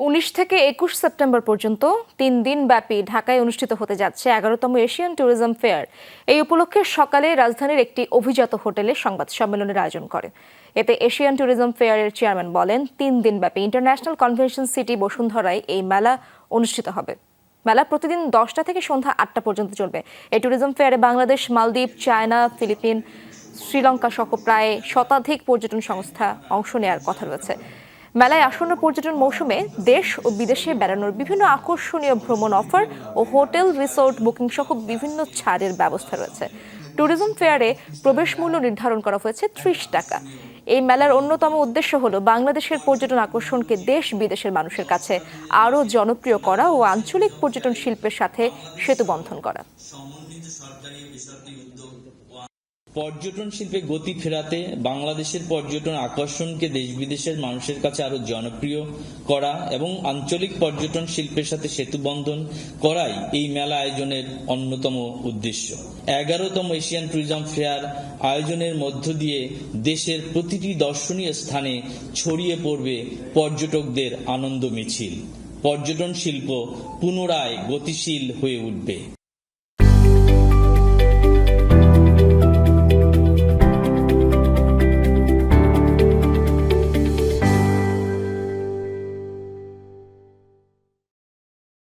উনিশ থেকে একুশ সেপ্টেম্বর পর্যন্ত তিন দিন ব্যাপী ঢাকায় অনুষ্ঠিত হতে যাচ্ছে এগারোতম এশিয়ান ট্যুরিজম ফেয়ার। এই উপলক্ষে সকালে রাজধানীর একটি অভিজাত হোটেলে সংবাদ সম্মেলনের আয়োজন করে। এতে এশিয়ান ট্যুরিজম ফেয়ারের চেয়ারম্যান বলেন, তিন দিন ব্যাপী ইন্টারন্যাশনাল কনভেনশন সিটি বসুন্ধরায় এই মেলা অনুষ্ঠিত হবে। মেলা প্রতিদিন দশটা থেকে সন্ধ্যা আটটা পর্যন্ত চলবে। এই ট্যুরিজম ফেয়ারে বাংলাদেশ, মালদ্বীপ, চায়না, ফিলিপিন, শ্রীলঙ্কা সহ প্রায় শতাধিক পর্যটন সংস্থা অংশ নেওয়ার কথা রয়েছে। মেলায় আসন্ন পর্যটন মৌসুমে দেশ ও বিদেশে বেড়ানোর বিভিন্ন আকর্ষণীয় ভ্রমণ অফার ও হোটেল, রিসোর্ট বুকিং সহ বিভিন্ন ছাড়ের ব্যবস্থা রয়েছে। ট্যুরিজম ফেয়ারে প্রবেশ মূল্য নির্ধারণ করা হয়েছে ত্রিশ টাকা। এই মেলার অন্যতম উদ্দেশ্য হলো বাংলাদেশের পর্যটন আকর্ষণকে দেশ বিদেশের মানুষের কাছে আরও জনপ্রিয় করা ও আঞ্চলিক পর্যটন শিল্পের সাথে সেতু বন্ধন করা। পর্যটন শিল্পে গতি ফেরাতে বাংলাদেশের পর্যটন আকর্ষণকে দেশ বিদেশের মানুষের কাছে আরও জনপ্রিয় করা এবং আঞ্চলিক পর্যটন শিল্পের সাথে সেতু বন্ধন করাই এই মেলা আয়োজনের অন্যতম উদ্দেশ্য। এগারোতম এশিয়ান ট্যুরিজম ফেয়ার আয়োজনের মধ্য দিয়ে দেশের প্রতিটি দর্শনীয় স্থানে ছড়িয়ে পড়বে পর্যটকদের আনন্দ মিছিল। পর্যটন শিল্প পুনরায় গতিশীল হয়ে উঠবে।